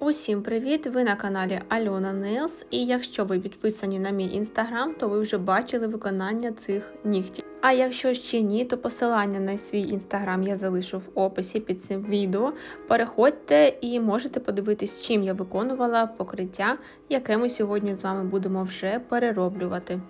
Усім привіт! Ви на каналі Альона Нейлс. І якщо ви підписані на мій інстаграм, то ви вже бачили виконання цих нігтів. А якщо ще ні, то посилання на свій інстаграм я залишу в описі під цим відео. Переходьте і можете подивитись, чим я виконувала покриття, яке ми сьогодні з вами будемо вже перероблювати.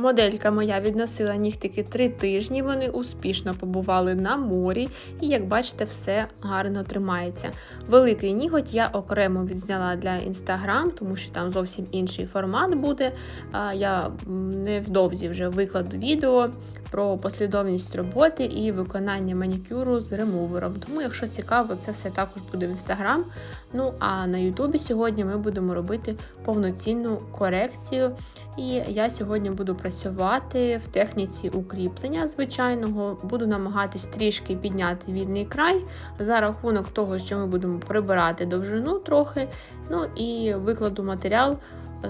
Моделька моя відносила нігтики 3 тижні, вони успішно побували на морі, і, як бачите, все гарно тримається. Великий ніготь я окремо відзняла для інстаграм, тому що там зовсім інший формат буде. Я невдовзі вже викладу відео про послідовність роботи і виконання манікюру з ремувером. Тому, якщо цікаво, це все також буде в інстаграм. Ну а на Ютубі сьогодні ми будемо робити повноцінну корекцію. І я сьогодні буду працювати в техніці укріплення звичайного, буду намагатись трішки підняти вільний край за рахунок того, що ми будемо прибирати довжину трохи. Ну і викладу матеріал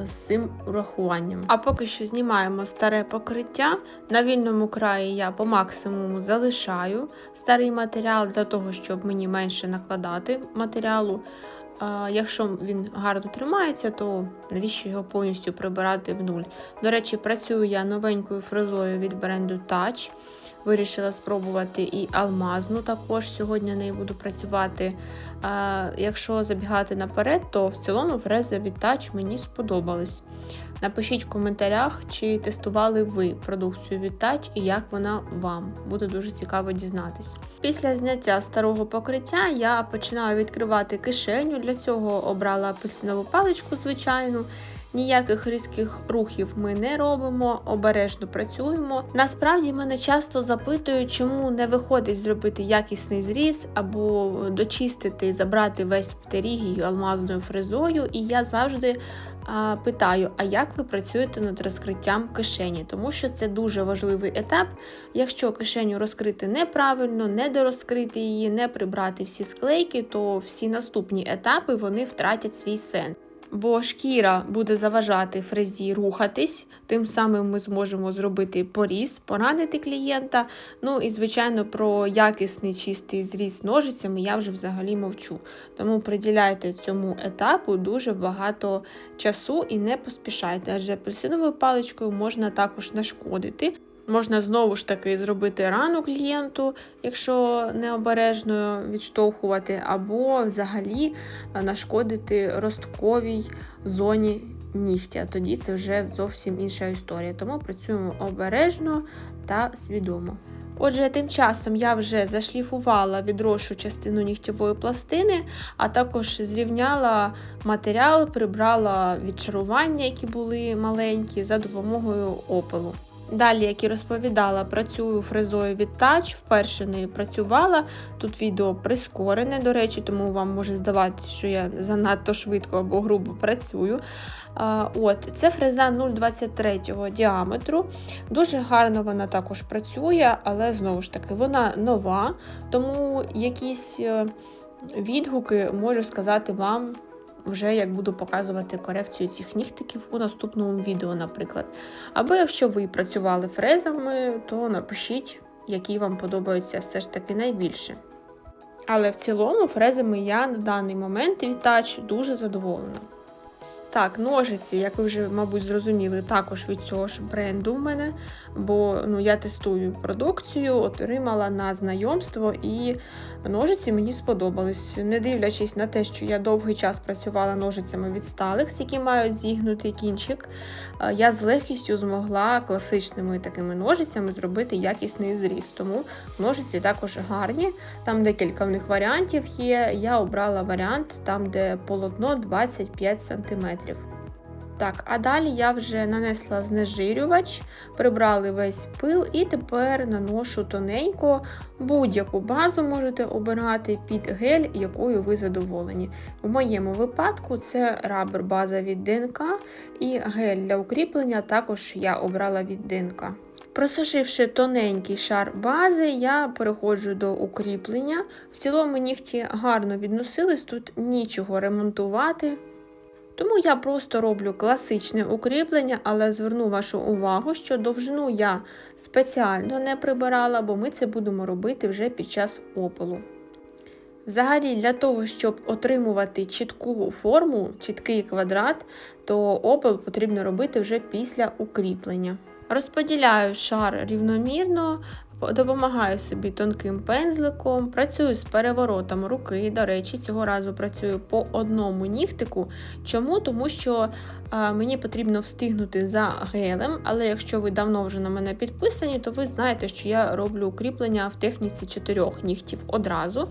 з цим урахуванням. А поки що знімаємо старе покриття. На вільному краї я по максимуму залишаю старий матеріал для того, щоб мені менше накладати матеріалу. Якщо він гарно тримається, то навіщо його повністю прибирати в нуль? До речі, працюю я новенькою фрезою від бренду Touch. Вирішила спробувати і алмазну також сьогодні нею буду працювати. А, Якщо забігати наперед, то в цілому фрези від Touch мені сподобались. Напишіть в коментарях, чи тестували ви продукцію від Touch і як вона вам. Буде дуже цікаво дізнатись. Після зняття старого покриття я починаю відкривати кишеню. Для цього обрала апельсинову паличку, звичайну. Ніяких різких рухів ми не робимо, обережно працюємо. Насправді мене часто запитують, чому не виходить зробити якісний зріз або дочистити, забрати весь птерігію алмазною фрезою. І я завжди а, питаю, а як ви працюєте над розкриттям кишені? Тому що це дуже важливий етап. Якщо кишеню розкрити неправильно, не дорозкрити її, не прибрати всі склейки, то всі наступні етапи вони втратять свій сенс бо шкіра буде заважати фрезі рухатись, тим самим ми зможемо зробити поріз, поранити клієнта. Ну і, звичайно, про якісний чистий зріз ножицями я вже взагалі мовчу. Тому приділяйте цьому етапу дуже багато часу і не поспішайте, адже апельсиновою паличкою можна також нашкодити. Можна знову ж таки зробити рану клієнту, якщо необережно відштовхувати, або взагалі е, нашкодити ростковій зоні нігтя. Тоді це вже зовсім інша історія. Тому працюємо обережно та свідомо. Отже, тим часом я вже зашліфувала відрошу частину нігтєвої пластини, а також зрівняла матеріал, прибрала відчарування, які були маленькі, за допомогою опилу. Далі, як і розповідала, працюю фрезою від Touch, вперше нею працювала. Тут відео прискорене, до речі, тому вам може здаватися, що я занадто швидко або грубо працюю. От, Це фреза 0,23 діаметру. Дуже гарно вона також працює, але знову ж таки, вона нова, тому якісь е, відгуки можу сказати вам вже як буду показувати корекцію цих нігтиків у наступному відео, наприклад. Або якщо ви працювали фрезами, то напишіть, які вам подобаються все ж таки найбільше. Але в цілому фрезами я на даний момент від дуже задоволена. Так, ножиці, як ви вже, мабуть, зрозуміли, також від цього ж бренду в мене, бо ну, я тестую продукцію, отримала на знайомство, і ножиці мені сподобались. Не дивлячись на те, що я довгий час працювала ножицями від сталих, які мають зігнутий кінчик, я з легкістю змогла класичними такими ножицями зробити якісний зріз. Тому ножиці також гарні. Там декілька в них варіантів є. Я обрала варіант там, де полотно 25 см. Так, а далі я вже нанесла знежирювач, прибрали весь пил і тепер наношу тоненько будь-яку базу можете обирати під гель, якою ви задоволені. В моєму випадку це рабер база від ДНК і гель для укріплення також я обрала від ДНК. Просушивши тоненький шар бази, я переходжу до укріплення. В цілому нігті гарно відносились, тут нічого ремонтувати. Тому я просто роблю класичне укріплення, але зверну вашу увагу, що довжину я спеціально не прибирала, бо ми це будемо робити вже під час опилу. Взагалі, для того, щоб отримувати чітку форму, чіткий квадрат, то опил потрібно робити вже після укріплення. Розподіляю шар рівномірно, допомагаю собі тонким пензликом, працюю з переворотом руки. До речі, цього разу працюю по одному нігтику. Чому? Тому що а, мені потрібно встигнути за гелем, але якщо ви давно вже на мене підписані, то ви знаєте, що я роблю укріплення в техніці чотирьох нігтів одразу.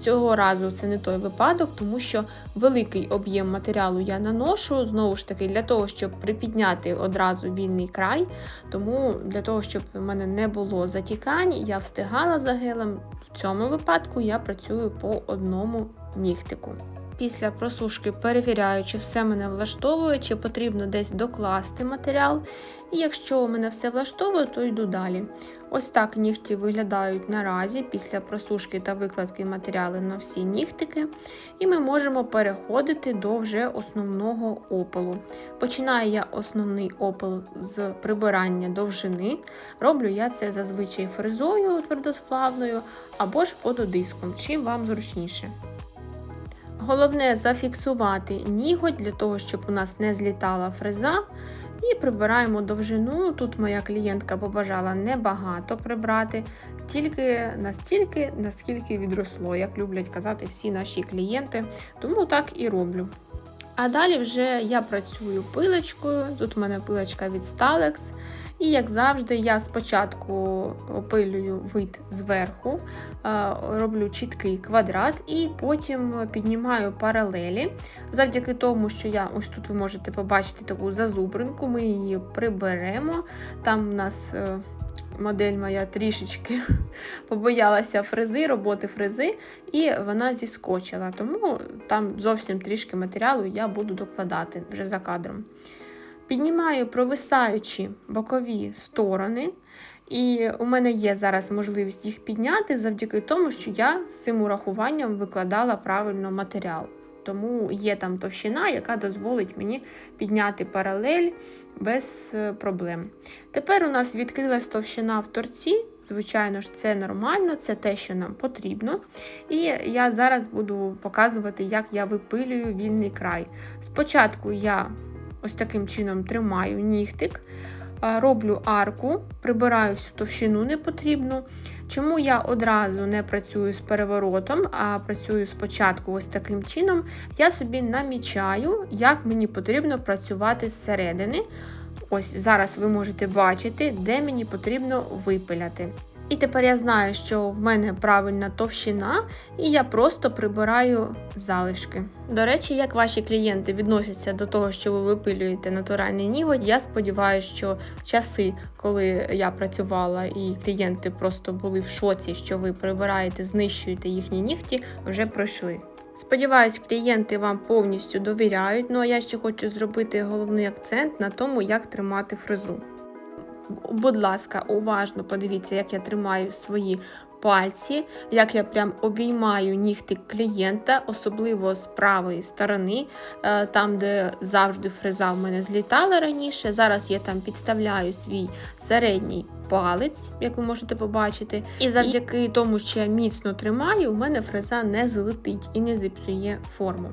Цього разу це не той випадок, тому що великий об'єм матеріалу я наношу, знову ж таки, для того, щоб припідняти одразу вільний край. Тому для того, щоб в мене не було затікань, я встигала за гелем. В цьому випадку я працюю по одному нігтику. Після просушки перевіряю, чи все мене влаштовує, чи потрібно десь докласти матеріал. І якщо мене все влаштовує, то йду далі. Ось так нігті виглядають наразі після просушки та викладки матеріалу на всі нігтики. І ми можемо переходити до вже основного опалу. Починаю я основний опал з прибирання довжини. Роблю я це зазвичай фрезою твердосплавною або ж пододиском, чим вам зручніше. Головне зафіксувати ніготь для того, щоб у нас не злітала фреза. І прибираємо довжину. Тут моя клієнтка побажала небагато прибрати, тільки настільки, наскільки відросло, як люблять казати всі наші клієнти. Тому так і роблю. А далі вже я працюю пилочкою. Тут у мене пилочка від Stalex. І, як завжди, я спочатку опилюю вид зверху, роблю чіткий квадрат, і потім піднімаю паралелі. Завдяки тому, що я ось тут ви можете побачити таку зазубринку, ми її приберемо. Там у нас е, модель моя трішечки побоялася фрези, роботи фрези, і вона зіскочила. Тому там зовсім трішки матеріалу я буду докладати вже за кадром. Піднімаю провисаючі бокові сторони, і у мене є зараз можливість їх підняти завдяки тому, що я з цим урахуванням викладала правильно матеріал. Тому є там товщина, яка дозволить мені підняти паралель без е, проблем. Тепер у нас відкрилась товщина в торці. Звичайно ж, це нормально, це те, що нам потрібно. І я зараз буду показувати, як я випилюю вільний край. Спочатку я ось таким чином тримаю нігтик, роблю арку, прибираю всю товщину непотрібну. Чому я одразу не працюю з переворотом, а працюю спочатку ось таким чином, я собі намічаю, як мені потрібно працювати зсередини. Ось зараз ви можете бачити, де мені потрібно випиляти. І тепер я знаю, що в мене правильна товщина, і я просто прибираю залишки. До речі, як ваші клієнти відносяться до того, що ви випилюєте натуральний ніготь, я сподіваюся, що часи, коли я працювала і клієнти просто були в шоці, що ви прибираєте, знищуєте їхні нігті, вже пройшли. Сподіваюсь, клієнти вам повністю довіряють, ну а я ще хочу зробити головний акцент на тому, як тримати фрезу будь ласка, уважно подивіться, як я тримаю свої пальці, як я прям обіймаю нігти клієнта, особливо з правої сторони, е, там, де завжди фреза в мене злітала раніше. Зараз я там підставляю свій середній палець, як ви можете побачити. І завдяки тому, що я міцно тримаю, у мене фреза не злетить і не зіпсує форму.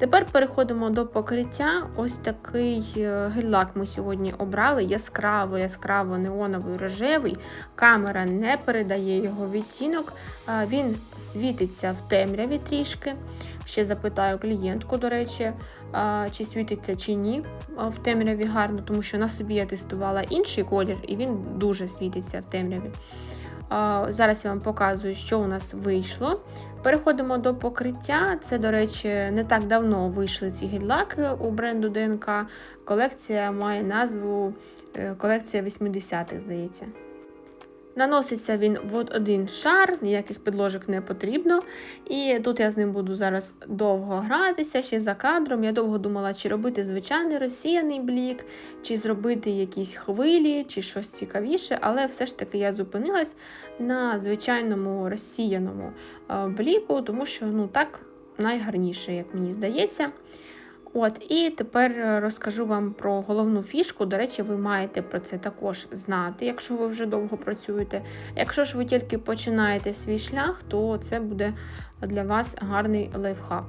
Тепер переходимо до покриття. Ось такий е, гель-лак ми сьогодні обрали. Яскраво, яскраво неоновий рожевий. Камера не передає його відтінок, він світиться в темряві трішки. Ще запитаю клієнтку, до речі, чи світиться чи ні в темряві гарно, тому що на собі я тестувала інший колір, і він дуже світиться в темряві. Зараз я вам показую, що у нас вийшло. Переходимо до покриття. Це, до речі, не так давно вийшли ці гель-лаки у бренду ДНК. Колекція має назву е, колекція 80-х, здається. Наноситься він в один шар, ніяких підложок не потрібно. І тут я з ним буду зараз довго гратися, ще за кадром. Я довго думала, чи робити звичайний розсіяний блік, чи зробити якісь хвилі, чи щось цікавіше, але все ж таки я зупинилась на звичайному розсіяному бліку, тому що ну так найгарніше, як мені здається. От, і тепер е, розкажу вам про головну фішку. До речі, ви маєте про це також знати, якщо ви вже довго працюєте. Якщо ж ви тільки починаєте свій шлях, то це буде для вас гарний лайфхак.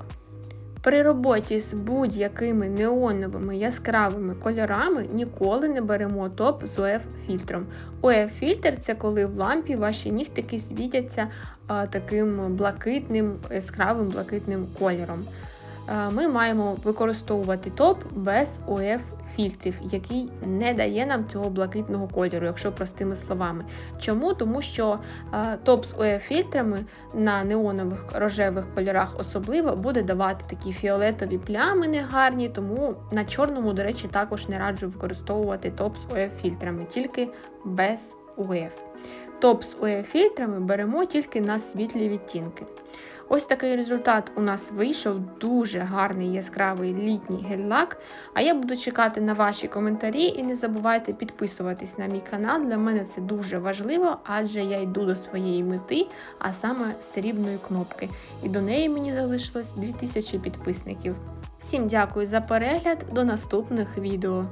При роботі з будь-якими неоновими яскравими кольорами ніколи не беремо топ з ОФ фільтром. ОФ фільтр це коли в лампі ваші нігтики світяться а, таким блакитним, яскравим блакитним кольором. А, ми маємо використовувати топ без ОФ фільтрів, який не дає нам цього блакитного кольору, якщо простими словами. Чому? Тому що топ з ОФ фільтрами на неонових рожевих кольорах особливо буде давати такі фіолетові плями негарні, тому на чорному, до речі, також не раджу використовувати топ з ОФ фільтрами, тільки без УФ. Топ з ОФ фільтрами беремо тільки на світлі відтінки. Ось такий результат у нас вийшов. Дуже гарний яскравий літній гель-лак. А я буду чекати на ваші коментарі і не забувайте підписуватись на мій канал. Для мене це дуже важливо, адже я йду до своєї мети, а саме срібної кнопки. І до неї мені залишилось 2000 підписників. Всім дякую за перегляд, до наступних відео.